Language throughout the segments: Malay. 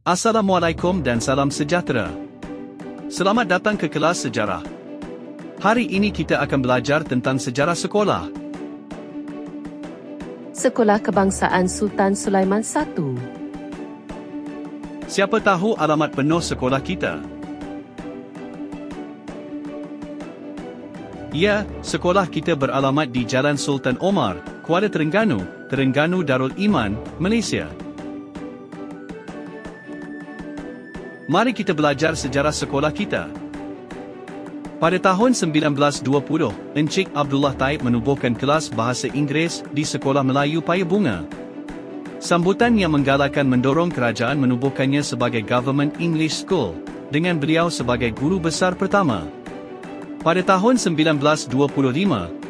Assalamualaikum dan salam sejahtera. Selamat datang ke kelas sejarah. Hari ini kita akan belajar tentang sejarah sekolah. Sekolah Kebangsaan Sultan Sulaiman I. Siapa tahu alamat penuh sekolah kita? Ya, sekolah kita beralamat di Jalan Sultan Omar, Kuala Terengganu, Terengganu Darul Iman, Malaysia. Mari kita belajar sejarah sekolah kita. Pada tahun 1920, Encik Abdullah Taib menubuhkan kelas bahasa Inggeris di Sekolah Melayu Paya Bunga. Sambutan yang menggalakkan mendorong kerajaan menubuhkannya sebagai Government English School, dengan beliau sebagai guru besar pertama. Pada tahun 1925,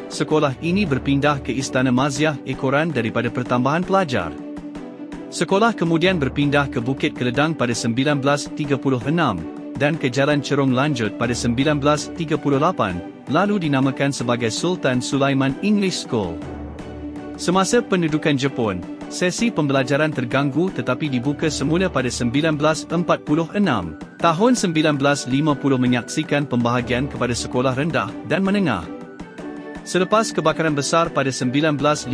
sekolah ini berpindah ke Istana Maziah ekoran daripada pertambahan pelajar. Sekolah kemudian berpindah ke Bukit Keledang pada 1936 dan ke Jalan Cerong Lanjut pada 1938, lalu dinamakan sebagai Sultan Sulaiman English School. Semasa pendudukan Jepun, sesi pembelajaran terganggu tetapi dibuka semula pada 1946. Tahun 1950 menyaksikan pembahagian kepada sekolah rendah dan menengah. Selepas kebakaran besar pada 1951,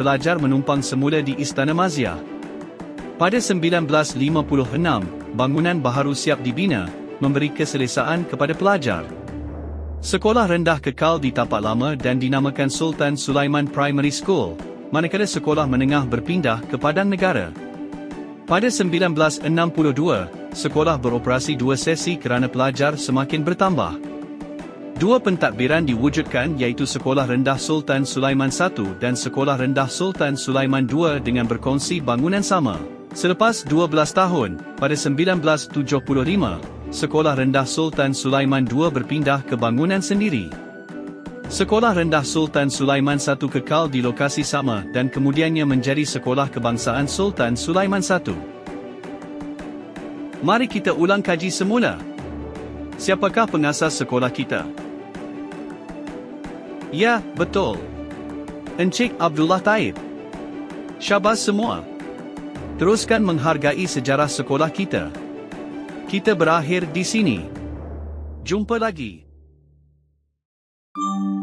pelajar menumpang semula di Istana Maziah. Pada 1956, bangunan baharu siap dibina, memberi keselesaan kepada pelajar. Sekolah rendah kekal di tapak lama dan dinamakan Sultan Sulaiman Primary School, manakala sekolah menengah berpindah ke Padang Negara. Pada 1962, sekolah beroperasi dua sesi kerana pelajar semakin bertambah. Dua pentadbiran diwujudkan iaitu Sekolah Rendah Sultan Sulaiman I dan Sekolah Rendah Sultan Sulaiman II dengan berkongsi bangunan sama. Selepas 12 tahun, pada 1975, Sekolah Rendah Sultan Sulaiman II berpindah ke bangunan sendiri. Sekolah Rendah Sultan Sulaiman I kekal di lokasi sama dan kemudiannya menjadi Sekolah Kebangsaan Sultan Sulaiman I. Mari kita ulang kaji semula. Siapakah pengasas sekolah kita? Ya, betul. Encik Abdullah Taib. Syabas semua. Teruskan menghargai sejarah sekolah kita. Kita berakhir di sini. Jumpa lagi. Thank you.